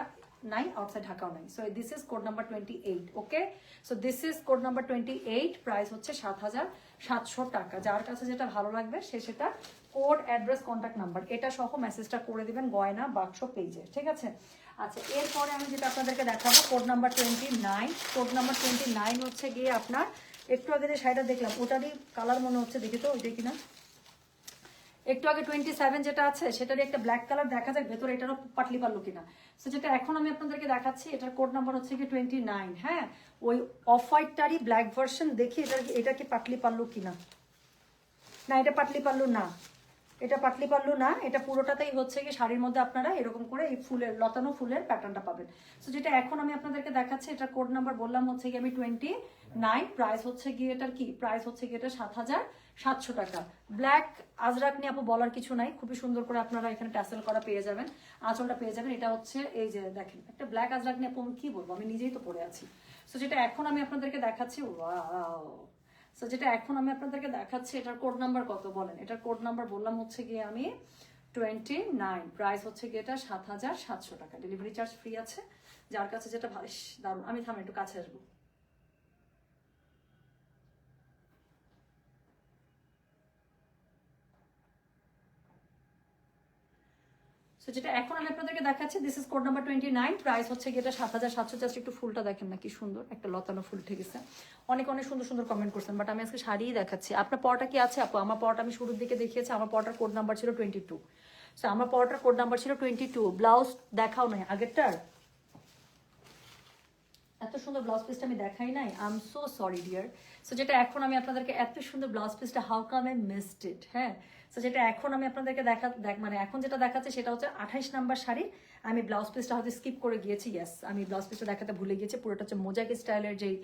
Speaker 1: নাই আউটসাইড ঢাকাও নাই। So this is code number twenty eight okay so this is code number twenty eight price হচ্ছে সাত হাজার সাতশো টাকা। যার কাছে যেটা ভালো লাগবে, সে সেটা কোড অ্যাড্রেস কন্ট্যাক্ট নাম্বার এটা সহ মেসেজটা করে দিবেন গয়না, বাক্স পেজে ঠিক আছে? আচ্ছা এরপরে আমি যেটা আপনাদেরকে দেখাবো code number twenty nine code number twenty nine হচ্ছে গিয়ে আপনার, একটু আগে যে শাড়িটা দেখলাম, ওটারই কালার মনে হচ্ছে দেখি তো ওইটাই কিনা? একটু আগে টোয়েন্টি সেভেন যেটা আছে সেটারই একটা ব্ল্যাক কালার দেখা যায় ভেতরে এটারও পাটলি পারল কিনা। সো যেটা এখন আমি আপনাদেরকে দেখাচ্ছি, এটার কোড নাম্বার হচ্ছে কি টোয়েন্টি নাইন হ্যাঁ? ওই অফ হোয়াইটটারই ব্ল্যাক ভার্সন দেখি এটা এটা কি পাটলি পারল কিনা। না, এটা পাটলি পাল্লু না। এটা পাটলি পাল্লু না, এটা পুরোটাতেই হচ্ছে কি শাড়ির মধ্যে আপনারা এরকম করে এই ফুলের, লতানো ফুলের প্যাটার্নটা পাবেন। সো যেটা এখন আমি আপনাদেরকে দেখাচ্ছি এটা কোড নাম্বার বললাম হচ্ছে কি আমি টোয়েন্টি নাইন প্রাইস হচ্ছে গিয়ে এটার কি? প্রাইস হচ্ছে গিয়ে এটা সাত হাজার সাতশো টাকা। ব্ল্যাক আজরাক নিয়ে আপু বলার কিছু নাই, খুবই সুন্দর করে আপনারা এখানে ট্যাসেল করা পেয়ে যাবেন, আঁচলটা পেয়ে যাবেন। এটা হচ্ছে এই যে দেখেন, একটা ব্ল্যাক আজরাক নিয়ে আপু আমি কি বলব, আমি নিজেই তো পরে আছি। সো যেটা এখন আমি আপনাদেরকে দেখাচ্ছি সো যেটা এখন আমি আপনাদেরকে দেখাচ্ছি, এটার কোড নাম্বার কত বলেন? এটার কোড নাম্বার বললাম হচ্ছে গিয়ে আমি টোয়েন্টি নাইন প্রাইস হচ্ছে গিয়ে এটা সাত হাজার সাতশো টাকা। ডেলিভারি চার্জ ফ্রি আছে, যার কাছে যেটা ভালো দারুণ। আমি থাম একটু কাছে আসব। সো যেটা এখন আমি আপনাদেরকে দেখাচ্ছি this is code number twenty nine price হচ্ছে গিয়ে সাত হাজার সাতশো জাস্ট একটু ফুলটা দেখেন না কি সুন্দর, একটা লতানো ফুল ঠিক আছে অনেক অনেক সুন্দর সুন্দর কমেন্ট করছেন বাট আমি আজকে শাড়িই দেখাচ্ছি। আপনার পরটা কি আছে আপু? আমার পরটা আমি শুরুর দিকে দেখিয়েছি, আমার পরটার কোড নাম্বার ছিল টোয়েন্টি টু সো আমার পরটার কোড নাম্বার ছিল টোয়েন্টি টু ব্লাউজ দেখাও নয় আগেরটার? এত সুন্দর ব্লাউজ পিসটা আমি দেখাই নাই। I am so sorry dear so যেটা এখন আমি আপনাদেরকে এত সুন্দর ব্লাউজ পিসটা how come I missed it হ্যাঁ? সো যেটা এখন আমি আপনাদেরকে দেখা, দেখ মানে এখন যেটা দেখাচ্ছে সেটা হচ্ছে আঠাইশ নাম্বার শাড়ি। আমি ব্লাউজ পিসটা হয়তো স্কিপ করে গিয়েছি ইয়াস আমি ব্লাউজ পিসটা দেখাতে ভুলে গিয়েছি, পুরোটা হচ্ছে মোজাক স্টাইলের যেই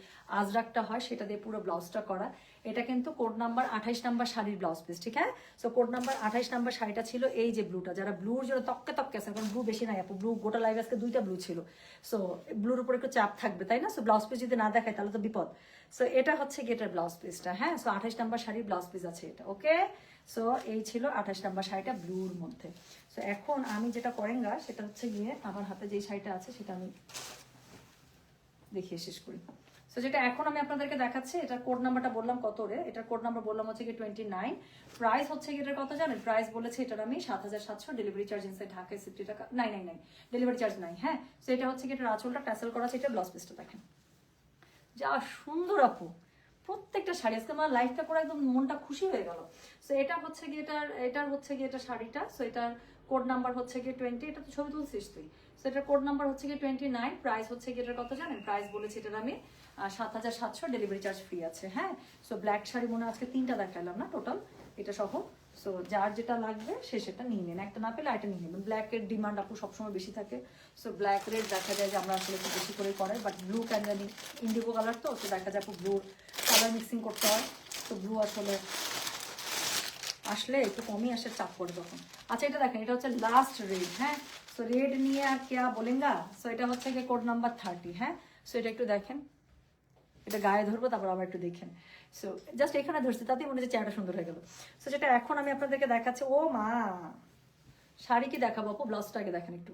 Speaker 1: আজরাকটা হয়, সেটা দিয়ে পুরো ব্লাউজটা করা। এটা কিন্তু কোড নাম্বার আঠাইশ নাম্বার শাড়ির ব্লাউজ পিস ঠিক হ্যাঁ সো কোড নাম্বার আঠাইশ নাম্বার শাড়িটা ছিল এই যে ব্লুটা যারা ব্লুর জন্য তককে তককে আছে, কারণ ব্লু বেশি নাই আপু ব্লু গোটা লাইভ আজকে দুইটা ব্লু ছিল। সো ব্লুর উপর একটু চাপ থাকবে, তাই না? সো ব্লাউজ পিস যদি না দেখায়, তাহলে তো বিপদ। সো এটা হচ্ছে গেটার ব্লাউজ পিসটা হ্যাঁ? সো আঠাইশ নাম্বার শাড়ির ব্লাউজ পিস আছে এটা ওকে সো এই ছিল আঠাশ নাম্বার শাড়িটা ব্লুর মধ্যে। সো এখন আমি যেটা করেঙ্গা সেটা হচ্ছে গিয়ে আমার হাতে যেই শাড়িটা আছে, সেটা আমি দেখিয়ে শেষ করি। সো যেটা এখন আমি আপনাদেরকে দেখাচ্ছি, এটার কোড নাম্বারটা বললাম কত রে? এটার কোড নাম্বার বললাম হচ্ছে কি টোয়েন্টি নাইন প্রাইস হচ্ছে কি এটার কত জানেন? প্রাইস বলেছে এটার আমি সাত হাজার সাতশো। ডেলিভারি চার্জ ইনসাইড ঢাকায় সিফটি টাকা নাই নাই নাই ডেলিভারি চার্জ নাই হ্যাঁ? সো এটা হচ্ছে কি এটার আঁচলটা ট্যাসেল করা আছে, এটা ব্লাউজ পিসটা দেখেন। যা সুন্দর আপু! প্রত্যেকটা শাড়ি, আজকে আমার লাইফটা করে একদম মনটা খুশি হয়ে গেল। সো এটা হচ্ছে গিয়ে এটার এটার হচ্ছে গিয়ে এটা শাড়িটা। সো এটার কোড নাম্বার হচ্ছে গিয়ে টোয়েন্টি এটা তো ছবি তুলছিস তুই। সো এটার কোড নাম্বার হচ্ছে গিয়ে টোয়েন্টি নাইন প্রাইস হচ্ছে গিয়ে এটার কত জানেন? প্রাইস বলেছি এটার আমি সাত হাজার সাতশো ডেলিভারি চার্জ ফ্রি আছে। হ্যাঁ? সো ব্ল্যাক শাড়ি মনে আজকে তিনটা দেখালাম না টোটাল এটা সহ। সো যার যেটা লাগবে সে সেটা নিয়ে নেন। একটা না পেলে এটা নিয়ে নেবেন। ব্ল্যাকের ডিমান্ড আপু সবসময় বেশি থাকে। সো ব্ল্যাক রেড দেখা যায় যে আমরা আসলে একটু বেশি করে করাই বাট ব্লু ক্যান্ডানি ইন্ডিগো কালার তো তো দেখা যায় আপু ব্লু কালার মিক্সিং করতে হয়। তো ব্লু আসলে আসলে একটু কমই আসে, চাপ পড়ে তখন। আচ্ছা এটা দেখেন, এটা হচ্ছে লাস্ট রেড হ্যাঁ? সো রেড নিয়ে আর কেয়া বলেঙ্গা? সো এটা হচ্ছে কোড নাম্বার থার্টি হ্যাঁ? সো এটা একটু দেখেন। এটা গায়ে ধরবো, তারপর আবার একটু দেখেন সো জাস্ট এখানে ধরছি, তাতেই মনে হচ্ছে চেহারাটা সুন্দর হয়ে গেল। সো যেটা এখন আমি আপনাদেরকে দেখাচ্ছি, ও মা! শাড়ি কি দেখাবো আপু? ব্লাউজটাকে দেখেন একটু।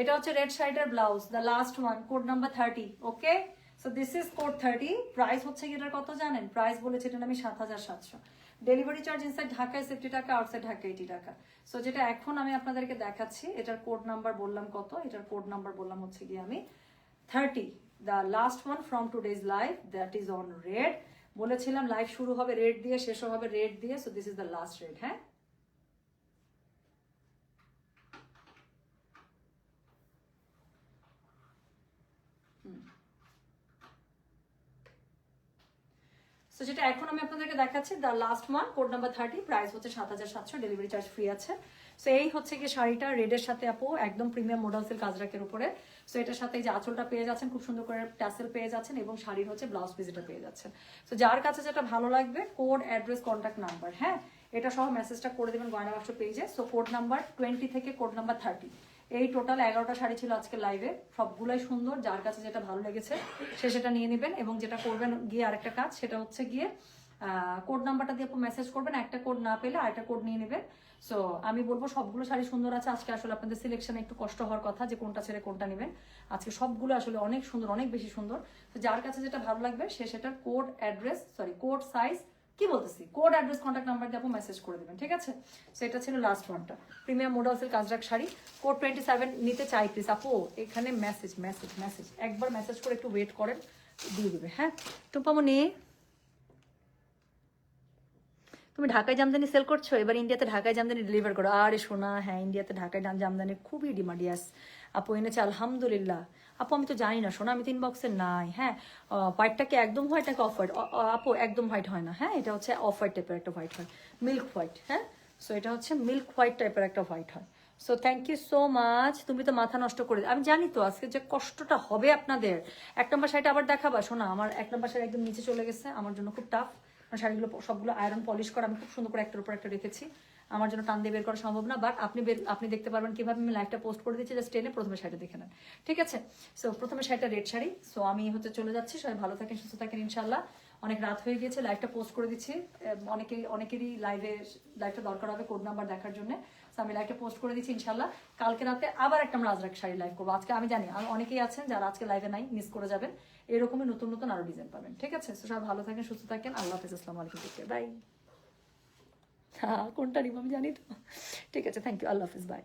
Speaker 1: এটা হচ্ছে রেড শাড়িটার blouse the last one code number thirty okay so this is code thirty price হচ্ছে এটার কত জানেন? প্রাইস বলেছে এটার আমি সাত হাজার সাতশো। ডেলিভারি চার্জ ইনসাইড ঢাকায় সেফটি টাকা আউটসাইড ঢাকা এইটি টাকা। সো যেটা এখন আমি আপনাদেরকে দেখাচ্ছি, এটার কোড নাম্বার বললাম কত? এটার কোড নাম্বার বললাম হচ্ছে কি আমি thirty the last one from today's live that is on red বলেছিলাম লাইভ শুরু হবে রেড দিয়ে, শেষ হবে রেড দিয়ে so this is the last red হ্যাঁ? যেটা এখন আমি আপনাদেরকে দেখাচ্ছি the last one code number thirty price হচ্ছে সাত হাজার সাতশো ডেলিভারি চার্জ ফ্রি আছে। সো এই হচ্ছে কি শাড়িটা রেডের সাথে আপু, একদম প্রিমিয়াম মডেল সিল্ক কাজরাকের উপরে। সো এটার সাথে যে আঁচলটা পেয়ে যাচ্ছেন, খুব সুন্দর করে ট্যাসেল পেয়ে যাচ্ছেন এবং শাড়ির হচ্ছে ব্লাউজ পিস এটা পেয়ে যাচ্ছেন। সো যার কাছে যেটা ভালো লাগবে কোড অ্যাড্রেস কন্ট্যাক্ট নাম্বার হ্যাঁ? এটা সহ মেসেজটা করে দেবেন গয়না বাক্স পেজে সো কোড নাম্বার টোয়েন্টি থেকে কোড নাম্বার থার্টি এই টোটাল এগারোটা শাড়ি ছিল আজকে লাইভে সবগুলাই সুন্দর, যার কাছে যেটা ভালো লেগেছে, সে সেটা নিয়ে নেবেন এবং যেটা করবেন গিয়ে আরেকটা কাজ, সেটা হচ্ছে গিয়ে কোড নাম্বারটা দিয়ে মেসেজ করবেন। একটা কোড না পেলে আরেকটা কোড নিয়ে নেবেন। সো আমি বলব সবগুলো শাড়ি সুন্দর আছে। আজকে আসলে আপনাদের সিলেকশনে একটু কষ্ট হওয়ার কথা যে কোনটা ছেড়ে কোনটা নেবেন। আজকে সবগুলো আসলে অনেক সুন্দর, অনেক বেশি সুন্দর। তো যার কাছে যেটা ভালো লাগবে, সে সেটার code address sorry code size কি বলতেছি? কোড অ্যাড্রেস কন্ট্যাক্ট নাম্বার দিয়ে আপু মেসেজ করে দেবেন, ঠিক আছে? সো এটা ছিল লাস্ট ওয়ানটা প্রিমিয়াম মোডাল সিল্ক কাজরাক শাড়ি। কোড টোয়েন্টি সেভেন নিতে চাই প্লিজ আপু। এখানে মেসেজ মেসেজ মেসেজ একবার মেসেজ করে একটু ওয়েট করেন, দিয়ে দেবে হ্যাঁ? টুম্পামনি তুমি ঢাকায় জামদানি সেল করছ? এবার ইন্ডিয়াতে ঢাকায় জামদানি ডেলিভার করো। আরে শোনা হ্যাঁ ইন্ডিয়াতে ঢাকায় জামদানি খুবই ডিমান্ড ইয়াস আপু এনেছে, আলহামদুলিল্লাহ। আপু, আমি তো জানি না শোনা আমি তিন বক্সে নাই হ্যাঁ? হোয়াইটটা কি একদম হোয়াইট নাকি অফ হোয়াইট আপু, একদম হোয়াইট হয় না হ্যাঁ? এটা হচ্ছে অফ হোয়াইট টাইপের একটা হোয়াইট হয়। মিল্ক হোয়াইট হ্যাঁ? সো এটা হচ্ছে মিল্ক হোয়াইট টাইপের একটা হোয়াইট হয়। So thank you so much তুমি তো মাথা নষ্ট করে আমি জানি তো, আজকে যে কষ্টটা হবে আপনাদের। এক নম্বর শাড়িটা আবার দেখাবা? শোনা আমার এক নম্বর শাড়ি একদম নিচে চলে গেছে, আমার জন্য খুব টাফ শাড়িগুলো সবগুলো আয়রন পলিশ করা, আমি খুব সুন্দর করে একটার উপর একটা রেখেছি। আমার জন্য টান দিয়ে বের করা সম্ভব না বাট আপনি আপনি দেখতে পারবেন কীভাবে আমি লাইভটা পোস্ট করে দিচ্ছি জাস্ট টেনে প্রথমে শাড়িটা দেখে নেন। ঠিক আছে? সো প্রথমে শাড়িটা রেড শাড়ি। সো আমি হচ্ছে চলে যাচ্ছি, সবাই ভালো থাকেন, সুস্থ থাকেন ইনশাল্লাহ অনেক রাত হয়ে গিয়েছে লাইভটা পোস্ট করে দিচ্ছি। অনেকে অনেকেরই লাইভে লাইভটা দরকার হবে কোড নাম্বার দেখার জন্য। সো আমি লাইভটা পোস্ট করে দিচ্ছি ইনশাল্লাহ কালকে রাতে আবার একটা আমরা রাজরাক শাড়ি লাইভ করব। আজকে আমি জানি অনেকেই আছেন যারা আজকে লাইভে নাই মিস করে যাবেন। এরকমই নতুন নতুন আরও ডিজাইন পাবেন। ঠিক আছে? সবাই ভালো থাকেন, সুস্থ থাকেন। আল্লাহ হাফিজ। আসসালামু আলাইকুম বাই হ্যাঁ কোনটা নিব আমি জানি তো। ঠিক আছে থ্যাংক ইউ আল্লাহ হাফিজ বাই